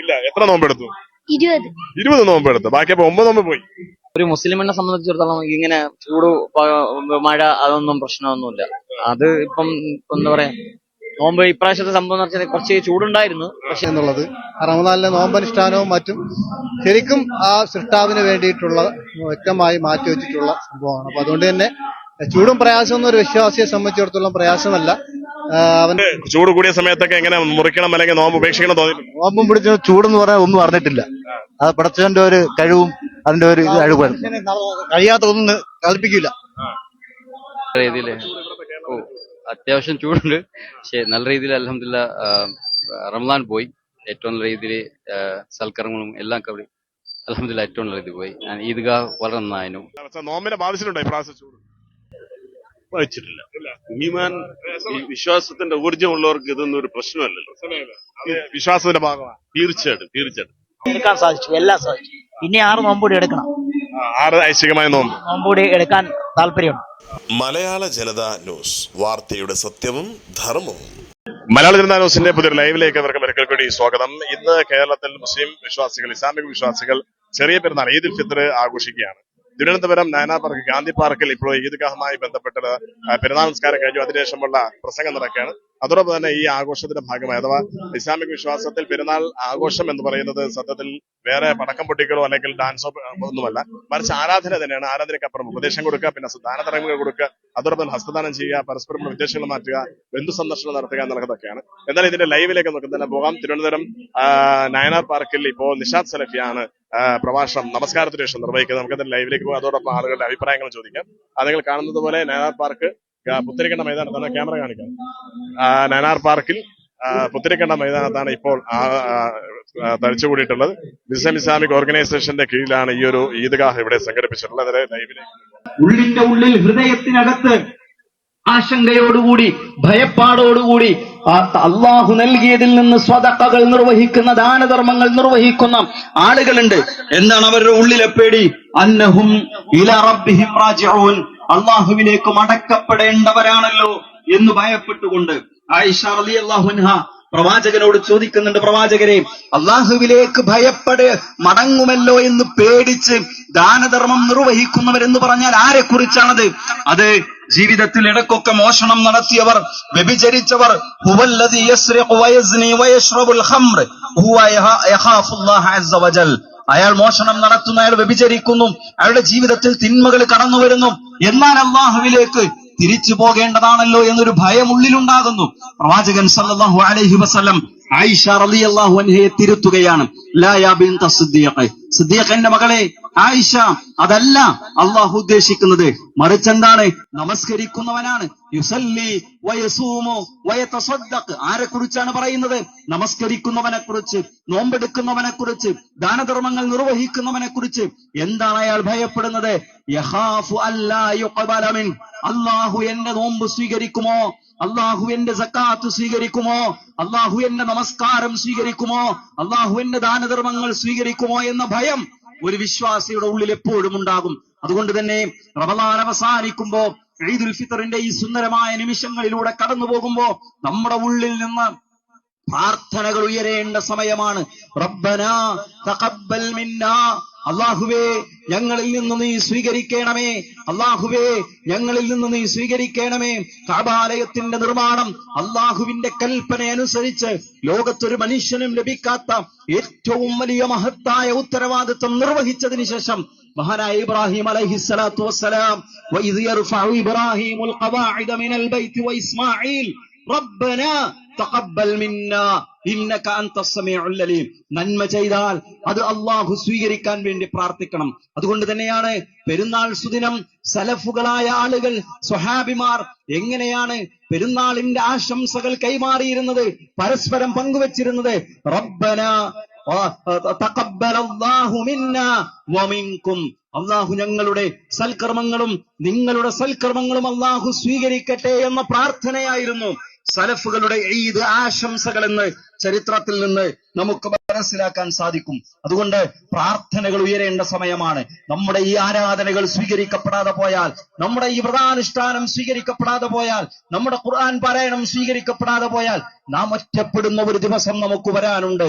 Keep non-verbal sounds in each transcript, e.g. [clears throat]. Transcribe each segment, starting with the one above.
ഇല്ല എത്ര നോമ്പെടുത്തു ഇരുപത്. ഇരുപത് നോമ്പെടുത്തു ബാക്കി അപ്പൊ ഒമ്പത് നോമ്പ് പോയി. ഒരു മുസ്ലിമിനെ സംബന്ധിച്ചിടത്തോളം ഇങ്ങനെ ചൂട് മഴ അതൊന്നും പ്രശ്നമൊന്നുമില്ല. അത് ഇപ്പം എന്താ പറയാ നോമ്പ് ഇപ്രാവശ്യത്തെ സംഭവം എന്ന് വെച്ചാൽ കുറച്ച് ചൂടുണ്ടായിരുന്നു പക്ഷെ എന്നുള്ളത് റമദാനിലെ നോമ്പനുഷ്ഠാനവും മറ്റും ശരിക്കും ആ സൃഷ്ടാവിന് വേണ്ടിയിട്ടുള്ള വ്യക്തമായി മാറ്റിവെച്ചിട്ടുള്ള സംഭവമാണ്. അപ്പൊ അതുകൊണ്ട് തന്നെ ചൂടും പ്രയാസം ഒരു വിശ്വാസിയെ സംബന്ധിച്ചിടത്തോളം പ്രയാസമല്ല. അവൻ ചൂട് കൂടിയ സമയത്തൊക്കെ എങ്ങനെ മുറിക്കണം അല്ലെങ്കിൽ നോമ്പ് ഉപേക്ഷിക്കണം തോന്നി നോമ്പും പിടിച്ച ചൂടെന്ന് പറയാൻ ഒന്നും അറിഞ്ഞിട്ടില്ല. അത് പടച്ചവന്റെ ഒരു കഴിവും അതിന്റെ ഒരു കഴിവാണ് കഴിയാത്ത ഒന്നും കൽപ്പിക്കില്ല ഓ അത്യാവശ്യം ചൂടുണ്ട്. പക്ഷെ നല്ല രീതിയിൽ അലഹമില്ല റംസാൻ പോയി. ഏറ്റവും നല്ല രീതിയിൽ സൽക്കരങ്ങളും എല്ലാം കവറി അലഹമില്ല ഏറ്റവും നല്ല രീതിയിൽ പോയി. ഞാൻ ഈദ്ഗാഹ് വളരെ നന്നായിരുന്നു. നോമ്പിനെ ബാധിച്ചിട്ടുണ്ടോ ഇപ്രാവശ്യം ചൂട്? വായിച്ചിട്ടില്ല. ഈമാൻ ഈ വിശ്വാസത്തിന്റെ ഊർജമുള്ളവർക്ക് ഇതൊന്നും ഒരു പ്രശ്നമല്ലല്ലോ. വിശ്വാസത്തിന്റെ ഭാഗമാണ്. തീർച്ചയായിട്ടും തീർച്ചയായിട്ടും. എടുക്കാൻ സാധിച്ചു. എല്ലാം സാധിച്ചു. ഇനി ആറ് നോമ്പൂടി എടുക്കണം. ആറ് ഐശ്വര്യമായ നോമ്പ്. നോമ്പൂടി എടുക്കാൻ താല്പര്യമുണ്ട്. മലയാള ജനത ന്യൂസ്. വാർത്തയുടെ സത്യവും ധർമ്മവും. മലയാള ജനതാ ന്യൂസിന്റെ പുതിയൊരു ലൈവിലേക്ക് അവർക്ക് ഒരിക്കൽ കൂടി സ്വാഗതം. ഇന്ന് കേരളത്തിൽ മുസ്ലിം വിശ്വാസികൾ ഇസ്ലാമിക വിശ്വാസികൾ ചെറിയ പെരുന്നാൾ ഈദ് ഉൽ ഫിത്തർ ആഘോഷിക്കുകയാണ്. തിരുവനന്തപുരം നയനാ പാർക്ക് ഗാന്ധി പാർക്കിൽ ഇപ്പോൾ ഈദ്ഗാഹുമായി ബന്ധപ്പെട്ട് ആ, പെരുന്നാൾ നമസ്കാരം കഴിഞ്ഞു. അതിനുശേഷമുള്ള പ്രസംഗം നടക്കുകയാണ്. അതോടൊപ്പം തന്നെ ഈ ആഘോഷത്തിന്റെ ഭാഗമായി അഥവാ ഇസ്ലാമിക് വിശ്വാസത്തിൽ പെരുന്നാൾ ആഘോഷം എന്ന് പറയുന്നത് സത്യത്തിൽ വേറെ പടക്കം പൊട്ടിക്കലോ അല്ലെങ്കിൽ ഡാൻസോ ഒന്നുമല്ല. മറിച്ച് ആരാധന തന്നെയാണ്. ആരാധനയ്ക്കപ്പുറം ഉപദേശം കൊടുക്കുക പിന്നെ ദാനധർമ്മങ്ങൾ കൊടുക്കുക അതോടൊപ്പം ഹസ്തദാനം ചെയ്യുക പരസ്പരം വിദേശങ്ങൾ മാറ്റുക ബന്ധു സന്ദർശനം നടത്തുക എന്നുള്ളതൊക്കെയാണ്. എന്നാൽ ഇതിന്റെ ലൈവിലേക്ക് തന്നെ പോകാം. തിരുവനന്തപുരം നയനാർ പാർക്കിൽ ഇപ്പോൾ നിഷാദ് സലഫിയാണ് പ്രഭാഷണം നമസ്കാരത്തിന് ശേഷം നിർവഹിക്കുന്നത്. നമുക്ക് ലൈവിലേക്ക് പോകാം. അതോടൊപ്പം ആളുകളുടെ അഭിപ്രായങ്ങൾ ചോദിക്കാം. അത് നിങ്ങൾ കാണുന്നത് പോലെ നയനാർ പാർക്ക് പുത്തരിക്കണ്ട മൈതാനത്താണ് ക്യാമറ കാണിക്കാം നയനാർ പാർക്കിൽ പുത്തരിക്കണ്ട മൈതാനത്താണ് ഇപ്പോൾ തടിച്ചുകൂടിയിട്ടുള്ളത്. ഇസ്ലാം ഇസ്ലാമിക് ഓർഗനൈസേഷന്റെ കീഴിലാണ് ഈ ഒരു ഈദ്ഗാഹ് ഇവിടെ സംഘടിപ്പിച്ചിട്ടുള്ളത്. ലൈവിലേക്ക് ഉള്ളിന്റെ ഉള്ളിൽ ഹൃദയത്തിനകത്ത് ആശങ്കയോടുകൂടി ഭയപ്പാടോടുകൂടി അള്ളാഹു നൽകിയതിൽ നിന്ന് സ്വതക്കകൾ നിർവഹിക്കുന്ന ദാനധർമ്മങ്ങൾ നിർവഹിക്കുന്ന ആളുകളുണ്ട്. എന്താണ് അവരുടെ ഉള്ളിലെ പേടി അന്നഹും ഇല അള്ളാഹുവിലേക്ക് മടക്കപ്പെടേണ്ടവരാണല്ലോ എന്ന് ഭയപ്പെട്ടുകൊണ്ട് ആയിഷ റളിയല്ലാഹു അൻഹ പ്രവാചകനോട് ചോദിക്കുന്നുണ്ട് പ്രവാചകരെ അള്ളാഹുവിലേക്ക് ഭയപ്പെട് മടങ്ങുമല്ലോ എന്ന് പേടിച്ച് ദാനധർമ്മം നിർവഹിക്കുന്നവരെന്ന് പറഞ്ഞാൽ ആരെ കുറിച്ചാണത് അത് ജീവിതത്തിൽ ഇടക്കൊക്കെ മോഷണം നടത്തിയവർ വ്യഭിചരിച്ചവർ അയാൾ മോഷണം നടത്തുന്നു അയാൾ വ്യഭിചരിക്കുന്നു അയാളുടെ ജീവിതത്തിൽ തിന്മകൾ കടന്നു വരുന്നു എന്നാൽ അള്ളാഹുവിലേക്ക് തിരിച്ചു പോകേണ്ടതാണല്ലോ എന്നൊരു ഭയം ഉള്ളിലുണ്ടാകുന്നു. പ്രവാചകൻ സല്ലല്ലാഹു അലൈഹി വസല്ലം ആയിഷ അള്ളാഹു അൻഹയെ തിരുത്തുകയാണ്. സിദ്ദീഖിന്റെ മകളെ ആയിഷ അതല്ല അള്ളാഹു ഉദ്ദേശിക്കുന്നത്. മറിച്ച് എന്താണ് നമസ്കരിക്കുന്നവനാണ്. യുസല്ലി വയസൂമോ വയതസദ്ദഖ്. ആരെ കുറിച്ചാണ് പറയുന്നത്? നമസ്കരിക്കുന്നവനെ കുറിച്ച് നോമ്പെടുക്കുന്നവനെ കുറിച്ച് ദാനധർമ്മങ്ങൾ നിർവഹിക്കുന്നവനെ കുറിച്ച് എന്താണ് അയാൾ ഭയപ്പെടുന്നത്? യഹാഫു അല്ലാ അള്ളാഹു എന്റെ നോമ്പ് സ്വീകരിക്കുമോ? അള്ളാഹു എന്റെ സക്കാത്ത് സ്വീകരിക്കുമോ? അള്ളാഹു എന്റെ നമസ്കാരം സ്വീകരിക്കുമോ? അള്ളാഹു എന്റെ ദാനധർമ്മങ്ങൾ സ്വീകരിക്കുമോ എന്ന ഭയം ഒരു വിശ്വാസിയുടെ ഉള്ളിൽ എപ്പോഴും ഉണ്ടാകും. അതുകൊണ്ട് തന്നെ റമദാൻ അവസാനിക്കുമ്പോ ഈദുൽ ഫിത്തറിന്റെ ഈ സുന്ദരമായ നിമിഷങ്ങളിലൂടെ കടന്നു പോകുമ്പോ നമ്മുടെ ഉള്ളിൽ നിന്ന് പ്രാർത്ഥനകൾ ഉയരേണ്ട സമയമാണ്. റബ്ബന തഖബ്ബൽ മിന്നാ അള്ളാഹുവേ ഞങ്ങളിൽ നിന്ന് നീ സ്വീകരിക്കണമേ അള്ളാഹുവേ ഞങ്ങളിൽ നിന്ന് നീ സ്വീകരിക്കണമേ കാബാലയത്തിന്റെ നിർമ്മാണം അള്ളാഹുവിന്റെ കൽപ്പന അനുസരിച്ച് ലോകത്തൊരു മനുഷ്യനും ലഭിക്കാത്ത ഏറ്റവും വലിയ മഹത്തായ ഉത്തരവാദിത്വം നിർവഹിച്ചതിന് ശേഷം മഹാനായ ഇബ്രാഹിം അലൈഹിസ്സലാത്തു വസ്സലാം وإذ يرفع إبراهيم القواعد من البيت وإسماعيل ربنا തഖബ്ബൽ മിന്നാ നന്മ ചെയ്താൽ അത് അള്ളാഹു സ്വീകരിക്കാൻ വേണ്ടി പ്രാർത്ഥിക്കണം. അതുകൊണ്ട് തന്നെയാണ് പെരുന്നാൾ സുദിനം സലഫുകളായ ആളുകൾ സ്വഹാബിമാർ എങ്ങനെയാണ് പെരുന്നാളിന്റെ ആശംസകൾ കൈമാറിയിരുന്നത് പരസ്പരം പങ്കുവച്ചിരുന്നത്? റബ്ബന അള്ളാഹു ഞങ്ങളുടെ സൽക്കർമ്മങ്ങളും നിങ്ങളുടെ സൽക്കർമ്മങ്ങളും അള്ളാഹു സ്വീകരിക്കട്ടെ എന്ന പ്രാർത്ഥനയായിരുന്നു. സലഫുകളുടെ ഈദ് ആശംസകൾ എന്ന് ചരിത്രത്തിൽ നിന്ന് നമുക്ക് മനസ്സിലാക്കാൻ സാധിക്കും. അതുകൊണ്ട് പ്രാർത്ഥനകൾ ഉയരേണ്ട സമയമാണ്. നമ്മുടെ ഈ ആരാധനകൾ സ്വീകരിക്കപ്പെടാതെ പോയാൽ നമ്മുടെ ഈ വ്രതാനുഷ്ഠാനം സ്വീകരിക്കപ്പെടാതെ പോയാൽ നമ്മുടെ ഖുർആൻ പാരായണം സ്വീകരിക്കപ്പെടാതെ പോയാൽ നാം ഒറ്റപ്പെടുന്ന ഒരു ദിവസം നമുക്ക് വരാനുണ്ട്.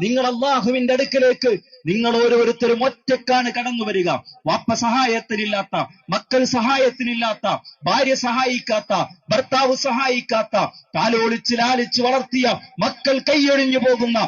നിങ്ങൾ അള്ളാഹുവിന്റെ അടുക്കലേക്ക് നിങ്ങൾ ഓരോരുത്തരും ഒറ്റക്കാണ് കടന്നു വരിക. വാപ്പ സഹായത്തിനില്ലാത്ത മക്കൾ സഹായത്തിനില്ലാത്ത ഭാര്യ സഹായിക്കാത്ത ഭർത്താവ് സഹായിക്കാത്ത കാലോളിച്ച് ലാലിച്ച് വളർത്തിയ മക്കൾ കൈയൊഴിഞ്ഞു പോകുന്ന.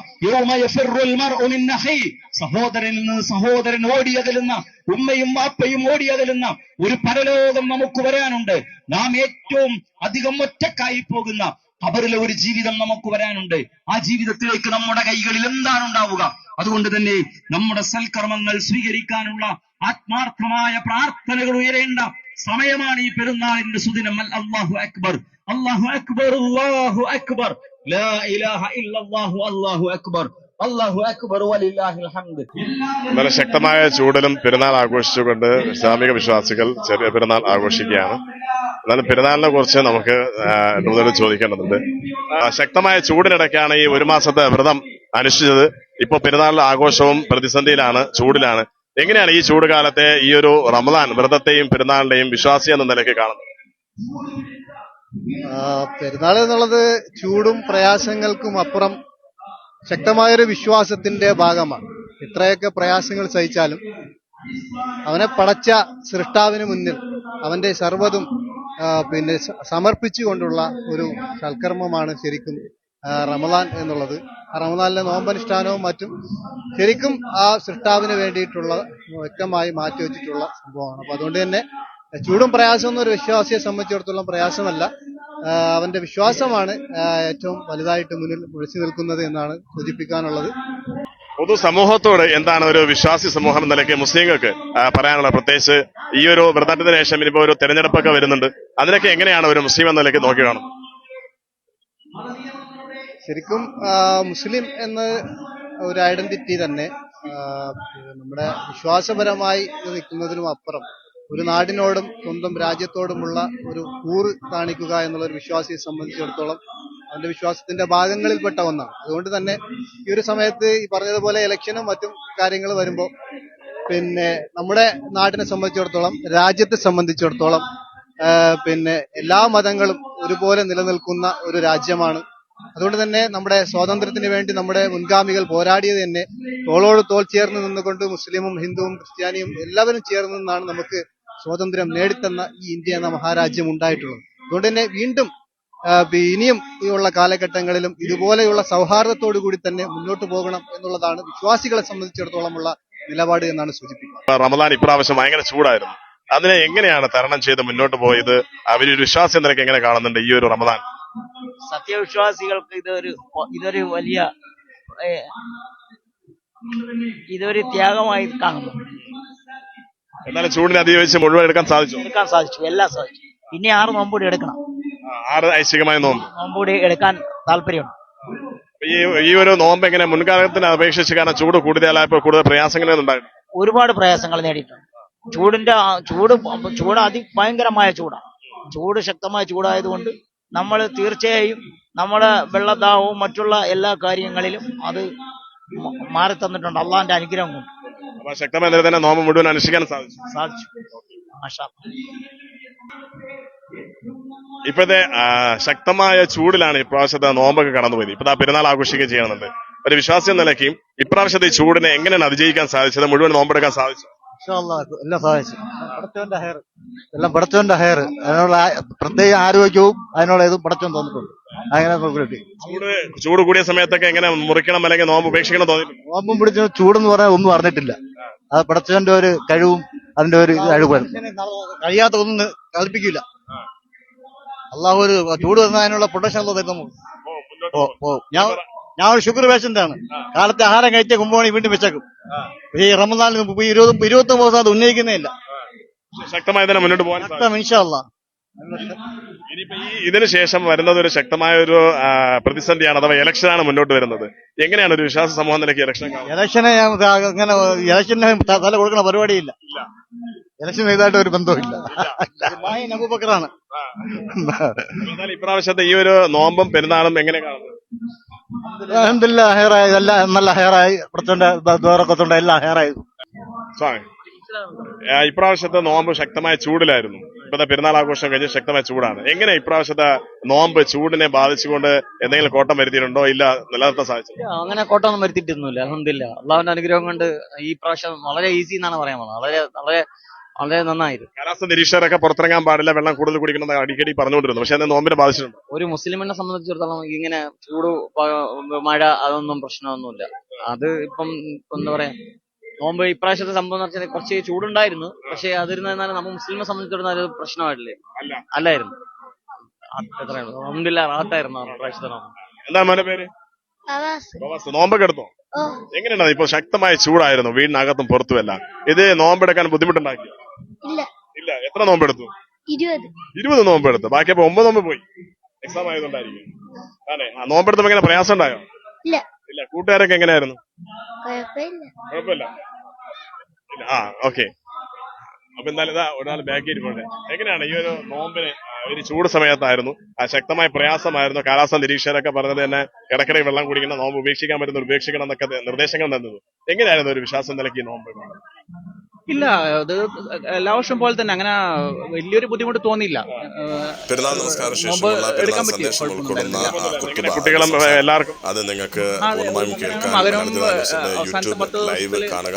സഹോദരനിൽ നിന്ന് സഹോദരൻ ഓടിയകലുന്ന ഉമ്മയും വാപ്പയും ഓടിയകലുന്ന ഒരു പരലോകം നമുക്ക് വരാനുണ്ട്. നാം ഏറ്റവും അധികം ഒറ്റക്കായി പോകുന്ന അവരിലെ ഒരു ജീവിതം നമുക്ക് വരാനുണ്ട്. ആ ജീവിതത്തിലേക്ക് നമ്മുടെ കൈകളിൽ എന്താണ് ഉണ്ടാവുക? അതുകൊണ്ട് തന്നെ നമ്മുടെ സൽക്കർമ്മങ്ങൾ സ്വീകരിക്കാനുള്ള ആത്മാർത്ഥമായ പ്രാർത്ഥനകൾ ഉയരേണ്ട സമയമാണ് ഈ പെരുന്നാളിന്റെ സുദിനം. അല്ലാഹു അക്ബർ. അല്ലാഹു അക്ബർ അള്ളാഹു അക്ബർ. ലാ ഇലാഹ ഇല്ലല്ലാഹു അല്ലാഹു അക്ബർ. അല്ലാഹു നല്ല ശക്തമായ ചൂടലും പെരുന്നാൾ ആഘോഷിച്ചുകൊണ്ട് ഇസ്ലാമിക വിശ്വാസികൾ ചെറിയ പെരുന്നാൾ ആഘോഷിക്കുകയാണ്. എന്നാലും പെരുന്നാളിനെ കുറിച്ച് നമുക്ക് കൂടുതൽ ചോദിക്കേണ്ടതുണ്ട്. ശക്തമായ ചൂടിനിടയ്ക്കാണ് ഈ ഒരു മാസത്തെ വ്രതം അനുഷ്ഠിച്ചത്. ഇപ്പൊ പെരുന്നാളിലെ ആഘോഷവും പ്രതിസന്ധിയിലാണ് ചൂടിലാണ്. എങ്ങനെയാണ് ഈ ചൂട് കാലത്തെ ഈ ഒരു റമദാൻ വ്രതത്തെയും പെരുന്നാളിന്റെയും വിശ്വാസി എന്ന നിലയ്ക്ക് കാണുന്നത്? പെരുന്നാൾ എന്നുള്ളത് ചൂടും പ്രയാസങ്ങൾക്കും അപ്പുറം ശക്തമായൊരു വിശ്വാസത്തിന്റെ ഭാഗമാണ്. ഇത്രയൊക്കെ പ്രയാസങ്ങൾ സഹിച്ചാലും അവനെ പടച്ച സൃഷ്ടാവിന് മുന്നിൽ അവന്റെ സർവതും പിന്നെ സമർപ്പിച്ചുകൊണ്ടുള്ള ഒരു സൽക്കർമ്മമാണ് ശരിക്കും റമദാൻ എന്നുള്ളത്. റമദാനിലെ നോമ്പനുഷ്ഠാനവും മറ്റും ശരിക്കും ആ സൃഷ്ടാവിന് വേണ്ടിയിട്ടുള്ള വ്യക്തമായി മാറ്റിവെച്ചിട്ടുള്ള സംഭവമാണ്. അപ്പൊ അതുകൊണ്ട് തന്നെ ചൂടും പ്രയാസമൊന്നും ഒരു വിശ്വാസിയെ സംബന്ധിച്ചിടത്തോളം പ്രയാസമല്ല. അവന്റെ വിശ്വാസമാണ് ഏറ്റവും വലുതായിട്ട് മുന്നിൽ ഒഴിച്ചു നിൽക്കുന്നത് എന്നാണ് സൂചിപ്പിക്കാനുള്ളത്. പൊതു സമൂഹത്തോട് എന്താണ് ഒരു വിശ്വാസി സമൂഹം നിലയ്ക്ക് മുസ്ലിങ്ങൾക്ക് പറയാനുള്ള പ്രത്യേകിച്ച് ഈ ഒരു വ്രതത്തിന് ശേഷം ഇനിയിപ്പോ ഒരു തെരഞ്ഞെടുപ്പൊക്കെ വരുന്നുണ്ട്. അതിനൊക്കെ എങ്ങനെയാണ് ഒരു മുസ്ലിം എന്ന നിലയ്ക്ക് നോക്കി കാണുന്നത്? ശരിക്കും മുസ്ലിം എന്ന ഒരു ഐഡന്റിറ്റി തന്നെ നമ്മുടെ വിശ്വാസപരമായി നിൽക്കുന്നതിനും അപ്പുറം ഒരു നാടിനോടും സ്വന്തം രാജ്യത്തോടുമുള്ള ഒരു കൂറ് കാണിക്കുക എന്നുള്ള ഒരു വിശ്വാസിയെ സംബന്ധിച്ചിടത്തോളം അവന്റെ വിശ്വാസത്തിന്റെ ഭാഗങ്ങളിൽപ്പെട്ട ഒന്നാണ്. അതുകൊണ്ട് തന്നെ ഈ ഒരു സമയത്ത് ഈ പറഞ്ഞതുപോലെ ഇലക്ഷനും മറ്റും കാര്യങ്ങൾ വരുമ്പോൾ പിന്നെ നമ്മുടെ നാടിനെ സംബന്ധിച്ചിടത്തോളം രാജ്യത്തെ സംബന്ധിച്ചിടത്തോളം പിന്നെ എല്ലാ മതങ്ങളും ഒരുപോലെ നിലനിൽക്കുന്ന ഒരു രാജ്യമാണ് അതുകൊണ്ട് തന്നെ നമ്മുടെ സ്വാതന്ത്ര്യത്തിന് വേണ്ടി നമ്മുടെ മുൻഗാമികൾ പോരാടിയത് തന്നെ തോളോട് തോൾ ചേർന്ന് നിന്നുകൊണ്ട് മുസ്ലിമും ഹിന്ദുവും ക്രിസ്ത്യാനിയും എല്ലാവരും ചേർന്ന് നിന്നാണ് നമുക്ക് സ്വാതന്ത്ര്യം നേടിത്തന്ന ഈ ഇന്ത്യ എന്ന മഹാരാജ്യം ഉണ്ടായിട്ടുള്ളത്. അതുകൊണ്ട് തന്നെ വീണ്ടും ഇനിയും ഉള്ള കാലഘട്ടങ്ങളിലും ഇതുപോലെയുള്ള സൗഹാർദ്ദത്തോടു കൂടി തന്നെ മുന്നോട്ട് പോകണം എന്നുള്ളതാണ് വിശ്വാസികളെ സംബന്ധിച്ചിടത്തോളമുള്ള നിലപാട് എന്നാണ് സൂചിപ്പിക്കുന്നത്. റമദാൻ ഇപ്രാവശ്യം ഭയങ്കര ചൂടായിരുന്നു. അതിനെ എങ്ങനെയാണ് തരണം ചെയ്ത് മുന്നോട്ട് പോയത്? അവരൊരു വിശ്വാസം എങ്ങനെ കാണുന്നുണ്ട് ഈ ഒരു റമദാൻ? സത്യവിശ്വാസികൾക്ക് ഇതൊരു ഇതൊരു വലിയ ഇതൊരു ത്യാഗമായി കാണുന്നു. എന്നാലും ചൂടിനെ അതിജീവിച്ച് മുഴുവൻ എടുക്കാൻ സാധിച്ചു. എടുക്കാൻ സാധിച്ചു. എല്ലാം സാധിച്ചു. പിന്നെ ആറ് നോമ്പൂടി എടുക്കണം. ആറ് ഐശ്വര്യമായ നോമ്പ്. നോമ്പൂടി എടുക്കാൻ താല്പര്യമുണ്ട്. ഈ ഈ ഒരു നോമ്പ് എങ്ങനെ മുൻകാലത്തിന് അപേക്ഷിച്ച് കാരണം ചൂട് കൂടുതലായപ്പോൾ കൂടുതൽ പ്രയാസങ്ങൾ ഉണ്ടായിരുന്നു ഒരുപാട് പ്രയാസങ്ങൾ നേടിയിട്ടുണ്ട് ചൂടിന്റെ ചൂട് ചൂട് അതി ചൂട് അതിഭയങ്കരമായ ചൂടാണ്. ചൂട് ശക്തമായ ചൂടായതുകൊണ്ട് നമ്മൾ തീർച്ചയായും നമ്മുടെ വെള്ളദാഹവും മറ്റുള്ള എല്ലാ കാര്യങ്ങളിലും അത് മാറി തന്നിട്ടുണ്ട്. അള്ളാന്റെ അനുഗ്രഹം കൊണ്ട്. അപ്പൊ ശക്തമായ തന്നെ നോമ്പ് മുഴുവൻ അനുഷ്ഠിക്കാൻ സാധിച്ചു. സാധിച്ചു. മാഷാ ഇപ്പോഴത്തെ ശക്തമായ ചൂടിലാണ് ഇപ്രാവശ്യത്തെ നോമ്പൊക്കെ കടന്നുപോയത്. ഇപ്പൊ ആ പെരുന്നാൾ ആഘോഷിക്കുകയും ചെയ്യുന്നുണ്ട്. ഒരു വിശ്വാസി എന്ന നിലയ്ക്കും ഇപ്രാവശ്യത്തെ ചൂടിനെ എങ്ങനെയാണ് അതിജയിക്കാൻ സാധിച്ചത്? മുഴുവൻ നോമ്പെടുക്കാൻ സാധിച്ചു? എല്ലാം സാധിച്ചു പടച്ചോന്റെ ഹെയർ. എല്ലാം പടച്ചോന്റെ ഹയർ. അതിനുള്ള പ്രത്യേക ആരോഗ്യവും അതിനുള്ള ഇതും പടച്ചോൻ തന്നിട്ടുണ്ട്. അങ്ങനെ നമുക്ക് കിട്ടി ചൂട് ചൂട് കൂടിയ സമയത്തൊക്കെ എങ്ങനെ മുറിക്കണം അല്ലെങ്കിൽ നോമ്പ് ഉപേക്ഷിക്കണം തോന്നിയിട്ടുണ്ട്? നോമ്പും പിടിച്ച ചൂടെന്ന് പറയാൻ ഒന്നും അറിഞ്ഞിട്ടില്ല. അത് പടച്ചവന്റെ ഒരു കഴിവും അതിന്റെ ഒരു കഴിവാണ് കഴിയാത്ത ഒന്നും കൽപ്പിക്കില്ല അള്ളാഹു ഒരു ചൂട് വന്നതിനുള്ള പ്രൊട്ടക്ഷൻ ഓ ഞാൻ ഞാൻ ഒരു ഷുഗർ പേഷ്യന്റ് ആണ്. കാലത്തെ ആഹാരം കഴിച്ച കുമ്പോണി വീണ്ടും വെച്ചേക്കും. ഈ റമദാനിൽ ഇരുപത് ഇരുപത്തി ദിവസം അത് ഉന്നയിക്കുന്നേ ഇല്ല ശക്തമായി തന്നെ മുന്നോട്ട് പോകാൻ ഇൻഷാല്ല ഇനിയിപ്പോ ഈ ഇതിന് ശേഷം വരുന്നത് ഒരു ശക്തമായ ഒരു പ്രതിസന്ധിയാണ് അഥവാ ഇലക്ഷനാണ് മുന്നോട്ട് വരുന്നത്. എങ്ങനെയാണ് ഒരു വിശ്വാസ സമൂഹം നിലയ്ക്ക് ഇലക്ഷൻ ഇലക്ഷനെ ഞാൻ അങ്ങനെ ഇലക്ഷന് തല കൊടുക്കുന്ന പരിപാടിയില്ല. ഇലക്ഷൻ ഇതായിട്ട് ഒരു ബന്ധമില്ല നബൂബക്കറാണ്. ഇപ്രാവശ്യത്തെ ഈ ഒരു നോമ്പും പെരുന്നാളും എങ്ങനെ കാണുന്നത്? അലഹമില്ല ഹെയറായി. എല്ലാം നല്ല ഹെയറായി. ദോറക്കത്തോണ്ട് എല്ലാം ഹെയറായി. സ്വാമി ഇപ്രാവശ്യത്തെ നോമ്പ് ശക്തമായ ചൂടിലായിരുന്നു. ഇപ്പത്തെ പെരുന്നാൾ ആഘോഷം കഴിഞ്ഞ് ശക്തമായ ചൂടാണ്. എങ്ങനെ ഇപ്രാവശ്യത്തെ നോമ്പ് ചൂടിനെ ബാധിച്ചുകൊണ്ട് എന്തെങ്കിലും കോട്ടം വരുത്തിയിട്ടുണ്ടോ? ഇല്ല നിലനിർത്താൻ സാധിച്ചു അങ്ങനെ അങ്ങനെ കോട്ടൊന്നും വരുത്തിയിട്ടൊന്നുമില്ല. അലഹമില്ല അള്ളാഹുവിന്റെ അനുഗ്രഹം കൊണ്ട് ഈ പ്രാവശ്യം വളരെ ഈസി എന്നാണ് പറയാൻ പോകുന്നത്. വളരെ വളരെ വളരെ നന്നായിരുന്നു. കാലാവസ്ഥ നിരീക്ഷകരൊക്കെ പുറത്തിറങ്ങാൻ പാടില്ല വെള്ളം കൂടുതൽ കുടിക്കണം അടിക്കടി പറഞ്ഞുകൊണ്ടിരുന്നു. പക്ഷെ അത് നോമ്പിനെ ബാധിച്ചിട്ടുണ്ട് ഒരു മുസ്ലിമിനെ സംബന്ധിച്ചിടത്തോളം ഇങ്ങനെ ചൂട് പ- മഴ അതൊന്നും പ്രശ്നമൊന്നുമില്ല. അത് ഇപ്പം എന്താ പറയാ നോമ്പ് ഇപ്രാവശ്യത്തെ സംഭവം എന്ന് വെച്ചാൽ കുറച്ച് ചൂടുണ്ടായിരുന്നു. പക്ഷെ അതിരുന്നാലും നമ്മൾ മുസ്ലിമിനെ സംബന്ധിച്ചിടത്തോളം അത് പ്രശ്നമായിട്ടില്ലേ? അല്ല. അല്ലായിരുന്നു. പ്രാവശ്യത്തെ നോമ്പ്. എന്താ മോന്റെ പേര്? പ്രവാസ്. നോമ്പൊക്കെ എടുത്തോ? എങ്ങനെയാണ് ഇപ്പൊ ശക്തമായ ചൂടായിരുന്നു വീടിനകത്തും പുറത്തുമല്ല. ഇത് നോമ്പെടുക്കാൻ ബുദ്ധിമുട്ടുണ്ടാക്കിയോ? ഇല്ല. ഇല്ല. എത്ര നോമ്പെടുത്തു ഇരുപത്. ഇരുപത് നോമ്പെടുത്തു ബാക്കി അപ്പൊ ഒമ്പത് നോമ്പ് പോയി. എക്സാം ആയതുകൊണ്ടായിരിക്കും. അതെ ആ നോമ്പെടുത്തപ്പോ എങ്ങനെ? പ്രയാസം ഉണ്ടായോ ഇല്ല. ഇല്ല. കൂട്ടുകാരൊക്കെ എങ്ങനെയായിരുന്നു? കുഴപ്പമില്ല. ഇല്ല, ആ ഓക്കെ. അപ്പൊ എന്തായാലും ഇതാ ഒരാൾ ബാക്ക് ഇരിപ്പുണ്ട്. എങ്ങനെയാണ് ഈ ഒരു നോമ്പിന് ഒരു ചൂട് സമയത്തായിരുന്നു? ആ ശക്തമായ പ്രയാസമായിരുന്നു. കാലാവസ്ഥ നിരീക്ഷകരൊക്കെ പറഞ്ഞത് തന്നെ ഇടയ്ക്കിടെ വെള്ളം കുടിക്കണം നോമ്പ് ഉപേക്ഷിക്കാൻ പറ്റുന്ന ഉപേക്ഷിക്കണം എന്നൊക്കെ നിർദ്ദേശങ്ങൾ തന്നത്. എങ്ങനെയായിരുന്നു ഒരു വിശ്വാസം നിലയ്ക്ക് നോമ്പ്? ഇല്ല അത് എല്ലാ വർഷം പോലെ തന്നെ അങ്ങനെ വലിയൊരു ബുദ്ധിമുട്ട് തോന്നിയില്ല. പെരുന്നാൾ നമസ്കാരം ശേഷമുള്ള പെരുന്നാൾ സന്ദേശം ഉൾക്കൊള്ളുന്ന കുട്ടികളും എല്ലാവർക്കും അത് നിങ്ങൾക്ക് പൂർണമായും ആ, യൂട്യൂബ് ലൈവ് കാണുക.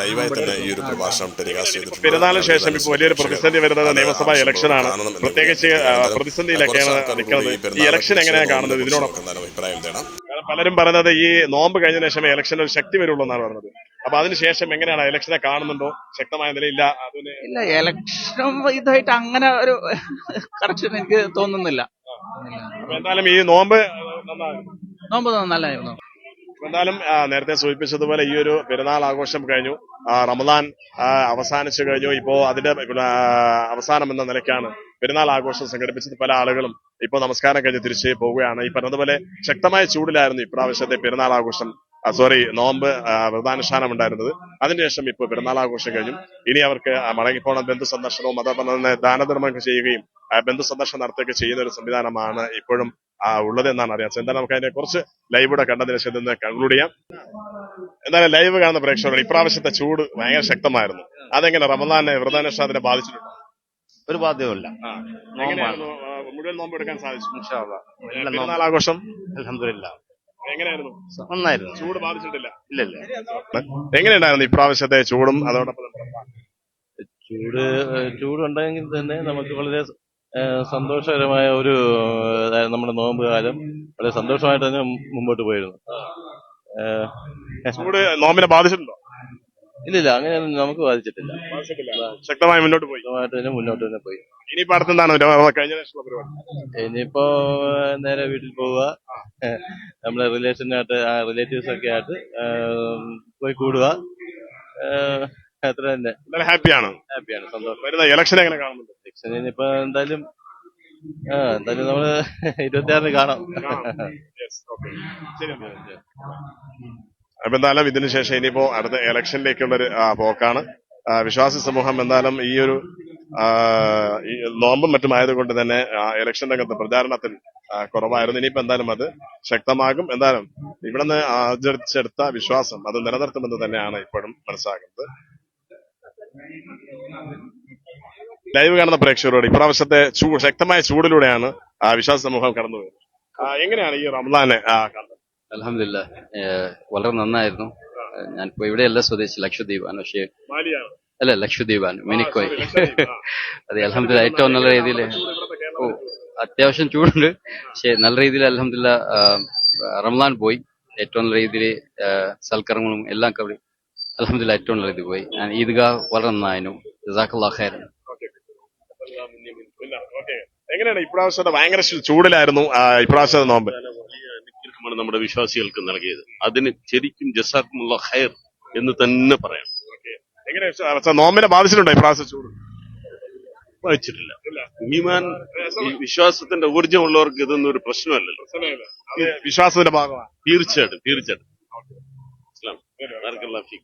ലൈവായി തന്നെ ഈ ഒരു പ്രഭാഷണം ടെലികാസ്റ്റ് ചെയ്തിട്ടുണ്ട്. പെരുന്നാളിന് ശേഷം ഇപ്പോൾ വലിയൊരു പ്രതിസന്ധി വരുന്നത് നിയമസഭാ ഇലക്ഷൻ ഇലക്ഷനാണ് പ്രത്യേകിച്ച് പ്രതിസന്ധിയിലൊക്കെയാണ് നിൽക്കുന്നത്. ഈ ഇലക്ഷൻ എങ്ങനെയാണ് കാണുന്നത്? ഇതിനോടൊപ്പം അഭിപ്രായം തേടാം. പലരും പറയുന്നത് ഈ നോമ്പ് കഴിഞ്ഞ ശേഷം ഇലക്ഷൻ ഒരു ശക്തി വരുള്ളൂ എന്നാണ് പറയുന്നത് അപ്പൊ അതിനുശേഷം എങ്ങനെയാണ് ഇലക്ഷനെ കാണുന്നുണ്ടോ? ശക്തമായ നിലയില്ല. അതിന് ഇല്ല ഇലക്ഷൻ ഇതായിട്ട് അങ്ങനെ ഒരു കറക്ഷൻ എനിക്ക് തോന്നുന്നില്ല. അപ്പൊ എന്തായാലും ഈ നോമ്പ് നോമ്പ് നല്ലായിരുന്നു എന്തായാലും നേരത്തെ സൂചിപ്പിച്ചതുപോലെ ഈ ഒരു പെരുന്നാൾ ആഘോഷം കഴിഞ്ഞു. റമദാൻ അവസാനിച്ചു കഴിഞ്ഞു. ഇപ്പോ അതിന്റെ അവസാനം എന്ന നിലയ്ക്കാണ്. പെരുന്നാൾ ആഘോഷം സംഘടിപ്പിച്ചത് പല ആളുകളും ഇപ്പോൾ നമസ്കാരം കഴിഞ്ഞ് തിരിച്ച് പോവുകയാണ്. ഈ പറഞ്ഞതുപോലെ ശക്തമായ ചൂടിലായിരുന്നു ഇപ്രാവശ്യത്തെ പെരുന്നാൾ ആഘോഷം. സോറി നോമ്പ് വ്രതാനുഷ്ഠാനം ഉണ്ടായിരുന്നത്. അതിനുശേഷം ഇപ്പോൾ പെരുന്നാൾ ആഘോഷം കഴിഞ്ഞു. ഇനി അവർക്ക് മടങ്ങിപ്പോണ ബന്ധു സന്ദർശനവും അതോടൊപ്പം ദാനധർമ്മങ്ങൾ ചെയ്യുകയും ബന്ധു സന്ദർശനം നടത്തുകയൊക്കെ ചെയ്യുന്ന ഒരു സംവിധാനമാണ് ഇപ്പോഴും ഉള്ളത് എന്നാണ് അറിയാം. എന്തായാലും നമുക്ക് അതിനെ കുറച്ച് ലൈവ് കൂടെ കണ്ടതിന് ശേഷം ഇതിന്ന് കൺക്ലൂഡ് ചെയ്യാം. എന്തായാലും ലൈവ് കാണുന്ന പ്രേക്ഷകർ ഇപ്രാവശ്യത്തെ ചൂട് ഭയങ്കര ശക്തമായിരുന്നു. അതെങ്ങനെ റമദാനെ വ്രതാനുഷ്ഠാനത്തിനെ ബാധിച്ചിട്ടുണ്ടോ? ഒരു ബാധ്യതയില്ല മുഴുവൻ നോമ്പ് എടുക്കാൻ സാധിച്ചു ആഘോഷം അലഹമില്ല എങ്ങനെയായിരുന്നു? നന്നായിരുന്നു. ചൂട് ബാധിച്ചിട്ടില്ല? എങ്ങനെയുണ്ടായിരുന്നു ഇപ്രാവശ്യത്തെ ചൂടും അതോടൊപ്പം ചൂട് ചൂടുണ്ടെങ്കിൽ തന്നെ നമുക്ക് വളരെ സന്തോഷകരമായ ഒരു നമ്മുടെ നോമ്പ് കാലം വളരെ സന്തോഷമായിട്ട് തന്നെ മുമ്പോട്ട് പോയിരുന്നു. ചൂട് നോമ്പിനെ ബാധിച്ചിട്ടുണ്ടോ? ഇല്ലില്ല അങ്ങനെയൊന്നും നമുക്ക് ബാധിച്ചിട്ടില്ല. ശക്തമായി മുന്നോട്ട് പോയി. ശക്തമായിട്ട് തന്നെ മുന്നോട്ട് തന്നെ പോയി. അടുത്തെന്താണ് കഴിഞ്ഞ പരിപാടി. ഇനിയിപ്പോ നേരെ വീട്ടിൽ പോവുക. ഏഹ്, നമ്മളെ റിലേഷനായിട്ട് റിലേറ്റീവ്സ് ഒക്കെ ആയിട്ട് ഏഹ്, പോയി കൂടുക. ഏഹ്, അത്ര തന്നെ. എന്തായാലും ഹാപ്പിയാണ് ഹാപ്പിയാണ് സന്തോഷം. വരുന്ന ഇലക്ഷൻ എങ്ങനെ കാണുന്നുണ്ട്? ഇലക്ഷൻ ഇനിയിപ്പോ എന്തായാലും ആ എന്തായാലും നമ്മൾ [laughs] ഇരുപത്തിയാറിന് കാണാം. ശരി എന്നാ. അപ്പൊ എന്തായാലും ഇതിനുശേഷം ഇനിയിപ്പോ അടുത്ത ഇലക്ഷനിലേക്കുള്ള ഒരു പോക്കാണ്. വിശ്വാസി സമൂഹം എന്തായാലും ഈ ഒരു നോമ്പും മറ്റും ആയതുകൊണ്ട് തന്നെ ഇലക്ഷൻ രംഗത്ത് പ്രചാരണത്തിൽ കുറവായിരുന്നു. ഇനിയിപ്പോ എന്തായാലും അത് ശക്തമാകും. എന്തായാലും ഇവിടെ നിന്ന് ആചരിച്ചെടുത്ത വിശ്വാസം അത് നിലനിർത്തുമെന്ന് തന്നെയാണ് ഇപ്പോഴും മനസ്സിലാക്കുന്നത് ലൈവ് കാണുന്ന പ്രേക്ഷകരോട് ഇപ്രാവശ്യത്തെ ചൂ ശക്തമായ ചൂടിലൂടെയാണ് വിശ്വാസ സമൂഹം കടന്നുപോയത്. എങ്ങനെയാണ് ഈ റംസാനെ ആ, കണ്ടത്? അലഹമില്ല വളരെ നന്നായിരുന്നു. ഞാനിപ്പോ ഇവിടെയല്ല സ്വദേശി ലക്ഷദ്വീപാണ് പക്ഷേ അല്ല ലക്ഷദ്വീപാണ് മിനിക്കോയ്. [laughs] അതെ അലഹമില്ല ഏറ്റവും നല്ല രീതിയിൽ ഓ അത്യാവശ്യം ചൂടുണ്ട്. പക്ഷെ നല്ല രീതിയിൽ അലഹമില്ല റംലാൻ പോയി. ഏറ്റവും നല്ല രീതിയിൽ സൽക്കരങ്ങളും എല്ലാം കവി അലഹമില്ല ഏറ്റവും നല്ല രീതിയിൽ പോയി. ഞാൻ ഈദ്ഗാ വളരെ നന്നായിരുന്നു. ജസാഖല്ലാ ഖൈർ എങ്ങനെയാണ് ഇപ്രാവശ്യത്തെ ഭയങ്കര ചൂടിലായിരുന്നു ഇപ്രാവശ്യത്തെ നോമ്പ്? അനുഗ്രഹമാണ് നമ്മുടെ വിശ്വാസികൾക്ക് നൽകിയത്. അതിന് ശരിക്കും ജസാക്കുമുള്ള ഹയർ എന്ന് തന്നെ പറയാം എങ്ങനെ നോമ്പിനെ ബാധിച്ചിട്ടുണ്ടോ ചൂട്? വായിച്ചിട്ടില്ല ഈമാൻ വിശ്വാസത്തിന്റെ ഊർജമുള്ളവർക്ക് ഇതൊന്നും ഒരു പ്രശ്നമല്ലല്ലോ. വിശ്വാസത്തിന്റെ ഭാഗമാണ്. തീർച്ചയായിട്ടും തീർച്ചയായിട്ടും. ഇസ്ലാം. ഇത്.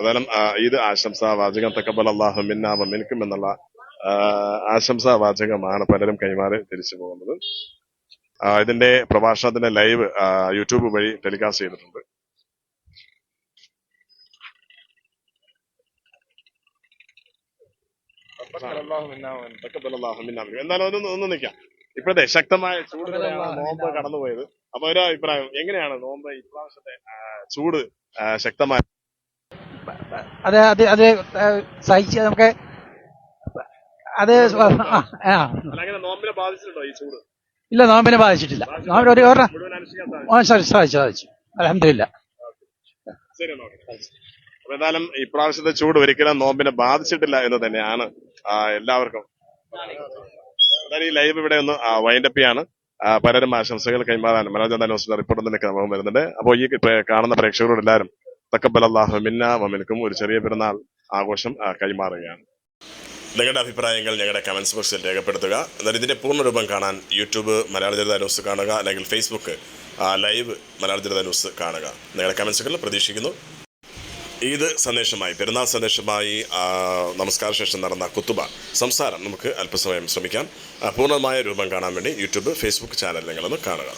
ഏതായാലും ഈദ് ആശംസ വാചകം തക്കബൽ അള്ളാഹു മിന്ന വ മിൻകും എന്നുള്ള ആ, ആശംസാ വാചകമാണ് പലരും കൈമാറി തിരിച്ചു പോകുന്നത്. ഇതിന്റെ പ്രഭാഷണത്തിന്റെ ലൈവ് യൂട്യൂബ് വഴി ടെലികാസ്റ്റ് ചെയ്തിട്ടുണ്ട്. എന്തായാലും ഒന്ന് ഒന്ന് നിൽക്കാം. ഇപ്പോഴത്തെ ശക്തമായ ചൂട് നോമ്പ് കടന്നുപോയത്. അപ്പൊ ഒരു അഭിപ്രായം എങ്ങനെയാണ് നോമ്പ് ഇപ്രാവശ്യത്തെ ചൂട് ശക്തമായ അതെ അത് അത് സഹിച്ച് നമുക്ക് അത് ഇല്ല നോമ്പിനെ ബാധിച്ചിട്ടില്ല. നോമ്പിന് ഒരു സാധിച്ചു. സാധിച്ചു അലഹമില്ല. അപ്പൊ എന്തായാലും ഇപ്രാവശ്യത്തെ ചൂട് ഒരിക്കലും നോമ്പിനെ ബാധിച്ചിട്ടില്ല എന്ന് തന്നെയാണ് എല്ലാവർക്കും. ഈ ലൈവ് ഇവിടെ ഒന്ന് വൈൻഡപ്പ് ചെയ്യാണ്. പലരും ആശംസകൾ കൈമാറാനും മനോജ് ന്യൂസിന്റെ റിപ്പോർട്ട് നിന്നൊക്കെ നമുക്ക് വരുന്നുണ്ട്. അപ്പോൾ ഈ കാണുന്ന പ്രേക്ഷകരോട് എല്ലാവരും തക്കബൽ അള്ളാഹു മിന്ന മമിൽക്കും ഒരു ചെറിയ പെരുന്നാൾ ആഘോഷം കൈമാറുകയാണ്. നിങ്ങളുടെ അഭിപ്രായങ്ങൾ ഞങ്ങളുടെ കമൻസ് ബോക്സിൽ രേഖപ്പെടുത്തുക. എന്നാൽ ഇതിന്റെ പൂർണരൂപം കാണാൻ യൂട്യൂബ് മലയാള ജനത ന്യൂസ് കാണുക അല്ലെങ്കിൽ ഫേസ്ബുക്ക് ലൈവ് മലയാള ജനത ന്യൂസ് കാണുക. നിങ്ങളുടെ കമൻസുകൾ പ്രതീക്ഷിക്കുന്നു. ഈദ് സന്ദേശമായി പെരുന്നാൾ സന്ദേശമായി നമസ്കാര ശേഷം നടന്ന കുത്തുബ സംസാരം നമുക്ക് അല്പസമയം ശ്രമിക്കാം. പൂർണമായ രൂപം കാണാൻ വേണ്ടി യൂട്യൂബ് ഫേസ്ബുക്ക് ചാനൽ നിങ്ങളൊന്ന് കാണുക.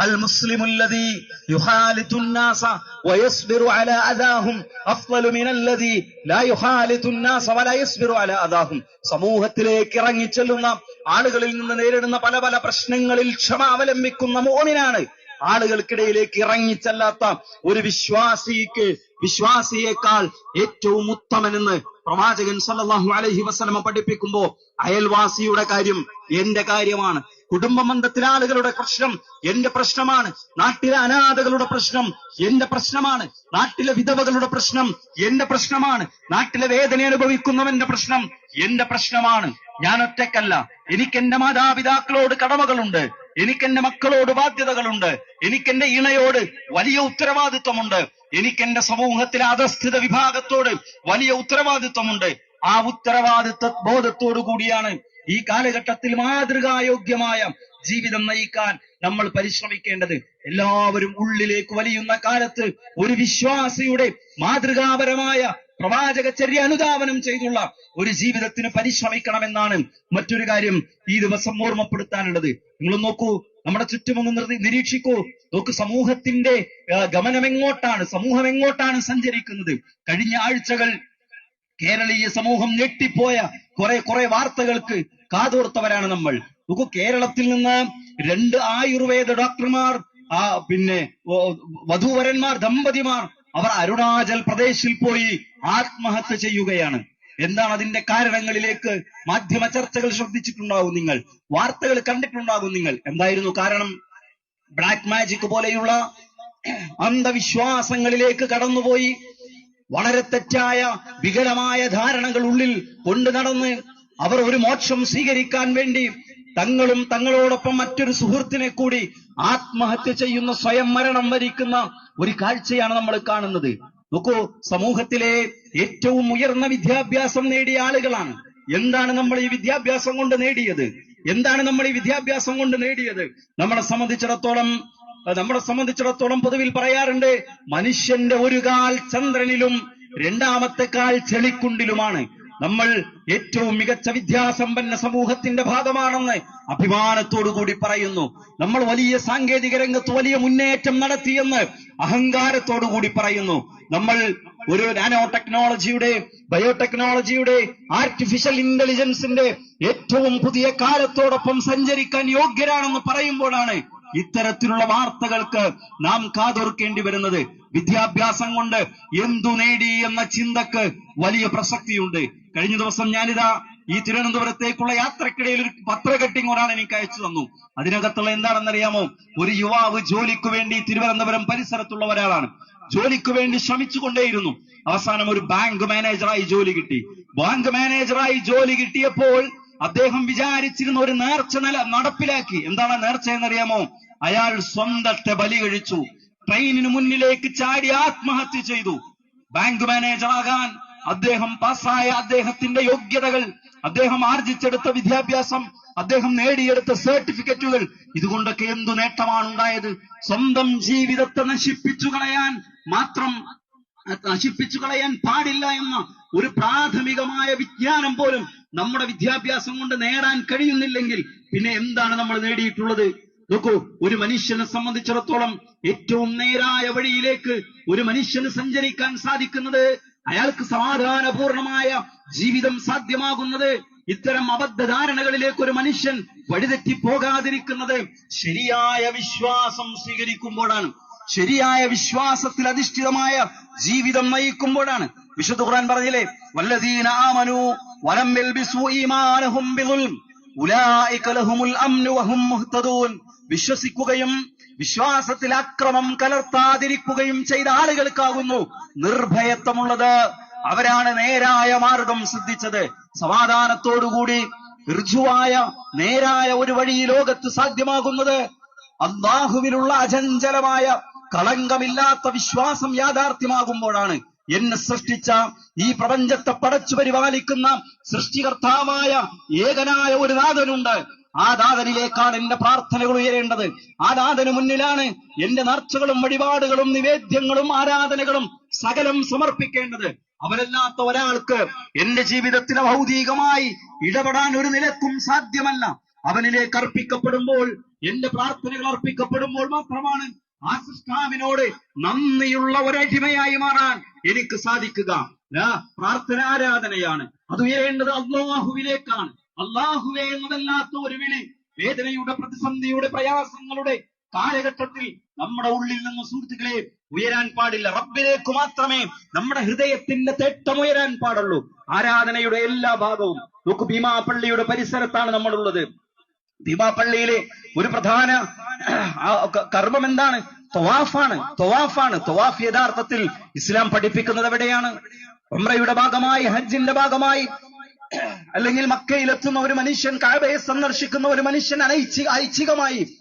المسلم الذي يخالط الناس ويصبر على أذاهم أفضل من الذي لا يخالط الناس ولا يصبر على أذاهم സമൂഹത്തിലേക്ക് ഇറങ്ങിച്ചെല്ലുന്ന ആളുകളിൽ നിന്ന് നേരിടുന്ന പല പല പ്രശ്നങ്ങളിൽ ക്ഷമ അവലംബിക്കുന്ന മോമിനാണ് ആളുകൾക്കിടയിലേക്ക് ഇറങ്ങിച്ചെല്ലാത്ത ഒരു വിശ്വാസിക്ക് വിശ്വാസിയേക്കാൾ ഏറ്റവും ഉത്തമനെന്ന് പ്രവാചകൻ സല്ലാഹു അലഹി വസ്ലമ പഠിപ്പിക്കുമ്പോ അയൽവാസിയുടെ കാര്യം എന്റെ കാര്യമാണ്. കുടുംബ ബന്ധത്തിലെ ആളുകളുടെ പ്രശ്നം എന്റെ പ്രശ്നമാണ്. നാട്ടിലെ അനാഥകളുടെ പ്രശ്നം എന്റെ പ്രശ്നമാണ്. നാട്ടിലെ വിധവകളുടെ പ്രശ്നം എന്റെ പ്രശ്നമാണ്. നാട്ടിലെ വേദന അനുഭവിക്കുന്നവന്റെ പ്രശ്നം എന്റെ പ്രശ്നമാണ്. ഞാൻ ഒറ്റക്കല്ല എനിക്ക് എന്റെ മാതാപിതാക്കളോട് കടമകളുണ്ട്. എനിക്ക് എന്റെ മക്കളോട് ബാധ്യതകളുണ്ട്. എനിക്ക് എന്റെ ഇണയോട് വലിയ ഉത്തരവാദിത്വമുണ്ട്. എനിക്ക് എന്റെ സമൂഹത്തിലെ അധസ്ഥിത വിഭാഗത്തോട് വലിയ ഉത്തരവാദിത്വമുണ്ട്. ആ ഉത്തരവാദിത്വ ബോധത്തോടു കൂടിയാണ് ഈ കാലഘട്ടത്തിൽ മാതൃകായോഗ്യമായ ജീവിതം നയിക്കാൻ നമ്മൾ പരിശ്രമിക്കേണ്ടത്. എല്ലാവരും ഉള്ളിലേക്ക് വലിയുന്ന കാലത്ത് ഒരു വിശ്വാസിയുടെ മാതൃകാപരമായ പ്രവാചകചര്യ അനുധാവനം ചെയ്തുള്ള ഒരു ജീവിതത്തിന് പരിശ്രമിക്കണമെന്നാണ് മറ്റൊരു കാര്യം ഈ ദിവസം ഓർമ്മപ്പെടുത്താനുള്ളത്. നിങ്ങൾ നോക്കൂ നമ്മുടെ ചുറ്റുമൊന്ന് നിരീക്ഷിക്കൂ. നോക്ക് സമൂഹത്തിന്റെ ഗമനം എങ്ങോട്ടാണ് സമൂഹം എങ്ങോട്ടാണ് സഞ്ചരിക്കുന്നത്? കഴിഞ്ഞ ആഴ്ചകൾ കേരളീയ സമൂഹം ഞെട്ടിപ്പോയ കുറെ കുറെ വാർത്തകൾക്ക് കാതോർത്തവരാണ് നമ്മൾ. നോക്കൂ കേരളത്തിൽ നിന്ന് രണ്ട് ആയുർവേദ ഡോക്ടർമാർ ആ പിന്നെ വധൂവരന്മാർ ദമ്പതിമാർ അവർ അരുണാചൽ പ്രദേശിൽ പോയി ആത്മഹത്യ ചെയ്യുകയാണ്. എന്താണ് അതിന്റെ കാരണങ്ങളിലേക്ക് മാധ്യമ ചർച്ചകൾ ശ്രദ്ധിച്ചിട്ടുണ്ടാകും നിങ്ങൾ? വാർത്തകൾ കണ്ടിട്ടുണ്ടാകും നിങ്ങൾ? എന്തായിരുന്നു കാരണം? ബ്ലാക്ക് മാജിക് പോലെയുള്ള അന്ധവിശ്വാസങ്ങളിലേക്ക് കടന്നുപോയി. വളരെ തെറ്റായ വികലമായ ധാരണകൾ ഉള്ളിൽ കൊണ്ടു നടന്ന് അവർ ഒരു മോക്ഷം സ്വീകരിക്കാൻ വേണ്ടി തങ്ങളും തങ്ങളോടൊപ്പം മറ്റൊരു സുഹൃത്തിനെ കൂടി ആത്മഹത്യ ചെയ്യുന്ന സ്വയം മരണം വരിക്കുന്ന ഒരു കാഴ്ചയാണ് നമ്മൾ കാണുന്നത്. നോക്കൂ സമൂഹത്തിലെ ഏറ്റവും ഉയർന്ന വിദ്യാഭ്യാസം നേടിയ ആളുകളാണ്. എന്താണ് നമ്മൾ ഈ വിദ്യാഭ്യാസം കൊണ്ട് നേടിയത്? എന്താണ് നമ്മൾ ഈ വിദ്യാഭ്യാസം കൊണ്ട് നേടിയത്? നമ്മളെ സംബന്ധിച്ചിടത്തോളം നമ്മളെ സംബന്ധിച്ചിടത്തോളം പൊതുവിൽ പറയാറുണ്ട് മനുഷ്യന്റെ ഒരു കാൽ ചന്ദ്രനിലും രണ്ടാമത്തെ കാൽ ചെളിക്കുണ്ടിലുമാണ്. നമ്മൾ ഏറ്റവും മികച്ച വിദ്യാസമ്പന്ന സമൂഹത്തിന്റെ ഭാഗമാണെന്ന് അഭിമാനത്തോടു കൂടി പറയുന്നു. നമ്മൾ വലിയ സാങ്കേതിക രംഗത്ത് വലിയ മുന്നേറ്റം നടത്തിയെന്ന് അഹങ്കാരത്തോടു കൂടി പറയുന്നു. നമ്മൾ ഒരു നാനോ ടെക്നോളജിയുടെ ബയോടെക്നോളജിയുടെ ആർട്ടിഫിഷ്യൽ ഇന്റലിജൻസിന്റെ ഏറ്റവും പുതിയ കാലത്തോടൊപ്പം സഞ്ചരിക്കാൻ യോഗ്യരാണെന്ന് പറയുമ്പോഴാണ് ഇത്തരത്തിലുള്ള വാർത്തകൾക്ക് നാം കാതോർക്കേണ്ടി വരുന്നത്. വിദ്യാഭ്യാസം കൊണ്ട് എന്തു നേടി എന്ന ചിന്തക്ക് വലിയ പ്രസക്തിയുണ്ട്. കഴിഞ്ഞ ദിവസം ഞാനിതാ ഈ തിരുവനന്തപുരത്തേക്കുള്ള യാത്രക്കിടയിൽ ഒരു പത്ര കട്ടിങ് ഒരാൾ എനിക്ക് അയച്ചു തന്നു. അതിനകത്തുള്ള എന്താണെന്നറിയാമോ? ഒരു യുവാവ് ജോലിക്ക് വേണ്ടി തിരുവനന്തപുരം പരിസരത്തുള്ള ഒരാളാണ്. ജോലിക്ക് വേണ്ടി ശ്രമിച്ചുകൊണ്ടേയിരുന്നു. അവസാനം ഒരു ബാങ്ക് മാനേജറായി ജോലി കിട്ടി. ബാങ്ക് മാനേജറായി ജോലി കിട്ടിയപ്പോൾ അദ്ദേഹം വിചാരിച്ചിരുന്ന ഒരു നേർച്ച നില നടപ്പിലാക്കി. എന്താണ് നേർച്ച എന്നറിയാമോ? അയാൾ സ്വന്തത്തെ ബലി കഴിച്ചു. ട്രെയിനിന് മുന്നിലേക്ക് ചാടി ആത്മഹത്യ ചെയ്തു. ബാങ്ക് മാനേജർ ആകാൻ അദ്ദേഹം പാസ്സായ അദ്ദേഹത്തിന്റെ യോഗ്യതകൾ അദ്ദേഹം ആർജിച്ചെടുത്ത വിദ്യാഭ്യാസം അദ്ദേഹം നേടിയെടുത്ത സർട്ടിഫിക്കറ്റുകൾ ഇതുകൊണ്ടൊക്കെ എന്തു നേട്ടമാണ് ഉണ്ടായത് സ്വന്തം ജീവിതത്തെ നശിപ്പിച്ചു കളയാൻ മാത്രം നശിപ്പിച്ചു കളയാൻ പാടില്ല എന്ന ഒരു പ്രാഥമികമായ വിജ്ഞാനം പോലും നമ്മുടെ വിദ്യാഭ്യാസം കൊണ്ട് നേടാൻ കഴിയുന്നില്ലെങ്കിൽ പിന്നെ എന്താണ് നമ്മൾ നേടിയിട്ടുള്ളത്? നോക്കൂ ഒരു മനുഷ്യനെ സംബന്ധിച്ചിടത്തോളം ഏറ്റവും നേരായ വഴിയിലേക്ക് ഒരു മനുഷ്യന് സഞ്ചരിക്കാൻ സാധിക്കുന്നത് അയാൾക്ക് സമാധാനപൂർണമായ ജീവിതം സാധ്യമാകുന്നത് ഇത്തരം അബദ്ധധാരണകളിലേക്ക് ഒരു മനുഷ്യൻ വഴിതെറ്റി പോകാതിരിക്കുന്നത് ശരിയായ വിശ്വാസം സ്വീകരിക്കുമ്പോഴാണ്. ശരിയായ വിശ്വാസത്തിൽ അധിഷ്ഠിതമായ ജീവിതം നയിക്കുമ്പോഴാണ്. വിശുദ്ധ ഖുർആൻ പറഞ്ഞില്ലേ വല്ലദീന ആമനു വലം യൽബിസു ഈമാനഹും ബിദുൽ. ഉലായിക ലഹുമുൽ അംനു വഹും മുഹ്തദൂൻ. വിശ്വസിക്കുകയും വിശ്വാസത്തിൽ അക്രമം കലർത്താതിരിക്കുകയും ചെയ്ത ആളുകൾക്കാകുന്നു നിർഭയത്വമുള്ളത്. അവരാണ് നേരായ മാർഗം സിദ്ധിച്ചത്. സമാധാനത്തോടുകൂടി ഋജുവായ നേരായ ഒരു വഴി ലോകത്ത് സാധ്യമാകുന്നത്. അള്ളാഹുവിലുള്ള അചഞ്ചലമായ കളങ്കമില്ലാത്ത വിശ്വാസം യാഥാർത്ഥ്യമാകുമ്പോഴാണ് എന്നെ സൃഷ്ടിച്ച ഈ പ്രപഞ്ചത്തെ പടച്ചു പരിപാലിക്കുന്ന സൃഷ്ടികർത്താവായ ഏകനായ ഒരു നാഥനുണ്ട്. ആ നാഥനിലേക്കാണ് എന്റെ പ്രാർത്ഥനകൾ ഉയരേണ്ടത്. ആ നാഥന് മുന്നിലാണ് എന്റെ നർച്ചകളും വഴിപാടുകളും നിവേദ്യങ്ങളും ആരാധനകളും സകലം സമർപ്പിക്കേണ്ടത്. അവരല്ലാത്ത ഒരാൾക്ക് എന്റെ ജീവിതത്തിലെ ഭൗതികമായി ഇടപെടാൻ ഒരു നിലക്കും സാധ്യമല്ല. അവനിലേക്ക് അർപ്പിക്കപ്പെടുമ്പോൾ എന്റെ പ്രാർത്ഥനകൾ അർപ്പിക്കപ്പെടുമ്പോൾ മാത്രമാണ് ആ സൃഷ്ടാവിനോട് നന്ദിയുള്ള ഒരടിമയായി മാറാൻ എനിക്ക് സാധിക്കുക. പ്രാർത്ഥന ആരാധനയാണ് അത് ഉയരേണ്ടത് അള്ളാഹുവിലേക്കാണ്. അള്ളാഹുവേ എന്നതല്ലാത്ത ഒരു വിളി വേദനയുടെ പ്രതിസന്ധിയുടെ പ്രയാസങ്ങളുടെ കാലഘട്ടത്തിൽ നമ്മുടെ ഉള്ളിൽ നിന്ന് സുഹൃത്തുക്കളെ ഉയരാൻ പാടില്ല. റബ്ബിലേക്ക് മാത്രമേ നമ്മുടെ ഹൃദയത്തിന്റെ തേട്ടം ഉയരാൻ പാടുള്ളൂ. ആരാധനയുടെ എല്ലാ ഭാഗവും. നോക്കൂ ഭീമാ പള്ളിയുടെ പരിസരത്താണ് നമ്മളുള്ളത്. ഭീമാപള്ളിയിലെ ഒരു പ്രധാന കർമ്മം എന്താണ്? തൊവാഫാണ്. തൊവാഫാണ്. തൊവാഫ് യഥാർത്ഥത്തിൽ ഇസ്ലാം പഠിപ്പിക്കുന്നത് എവിടെയാണ്? ഉംറയുടെ ഭാഗമായി ഹജ്ജിന്റെ ഭാഗമായി [clears throat] അല്ലെങ്കിൽ മക്കയിലെത്തുന്ന ഒരു മനുഷ്യൻ കാബയെ സന്ദർശിക്കുന്ന ഒരു മനുഷ്യൻ അനൈച്ഛി ഐച്ഛികമായി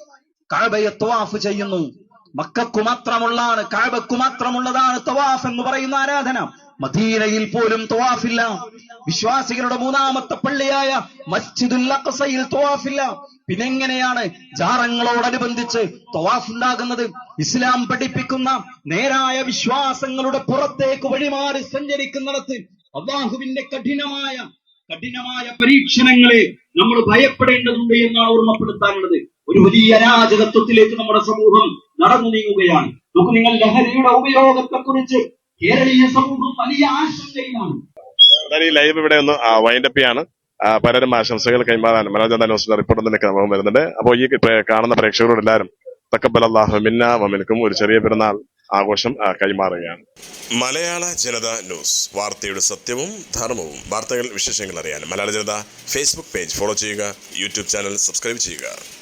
കാബയെ തവാഫ് ചെയ്യുന്നു. മക്കു മാത്രമുള്ളതാണ് കാബക്കു മാത്രമുള്ളതാണ് തവാഫ് എന്ന് പറയുന്ന ആരാധന. മദീനയിൽ പോലും തവാഫില്ല. വിശ്വാസികളുടെ മൂന്നാമത്തെ പള്ളിയായ മസ്ജിദുൽ അഖ്സയിൽ തവാഫില്ല. പിന്നെ എങ്ങനെയാണ് ജാറങ്ങളോടനുബന്ധിച്ച് തവാഫ് ഉണ്ടാകുന്നത്? ഇസ്ലാം പഠിപ്പിക്കുന്ന നേരായ വിശ്വാസങ്ങളുടെ പുറത്തേക്ക് വഴിമാറി സഞ്ചരിക്കുന്നിടത്ത് അള്ളാഹുവിന്റെ കഠിനമായ കഠിനമായ പരീക്ഷണങ്ങളെ നമ്മൾ ഭയപ്പെടേണ്ടതുണ്ട് എന്നാണ് ഓർമ്മപ്പെടുത്താനുള്ളത്. ഒരു വലിയ അരാജകത്വത്തിലേക്ക് നമ്മുടെ സമൂഹം നടന്നു നീങ്ങുകയാണ്. നമുക്ക് നിങ്ങൾ ലഹരിയുടെ ഉപയോഗത്തെ കുറിച്ച് കേരളീയ സമൂഹം വലിയ ആശങ്കയിലാണ്. ലൈവ് ഇവിടെ ഒന്ന് വൈൻഡപ്പ് ചെയ്യാണ്. പലരും ആശംസകൾ കൈമാറാൻ മനോജ് ന്യൂസിന്റെ റിപ്പോർട്ട് തന്നെ നമുക്ക് വരുന്നുണ്ട്. അപ്പോൾ ഈ കാണുന്ന പ്രേക്ഷകരോട് എല്ലാവരും അള്ളാഹു മിന്ന വമിൽക്കും ഒരു ചെറിയ പെരുന്നാൾ ആഘോഷം കൈമാറുകയാണ്. മലയാള ജനത ന്യൂസ്. വാർത്തയുടെ സത്യവും ധർമ്മവും. വാർത്തകൾ വിശേഷങ്ങൾ അറിയാൻ Malayala Janatha Facebook page follow ചെയ്യുക യൂട്യൂബ് ചാനൽ സബ്സ്ക്രൈബ് ചെയ്യുക.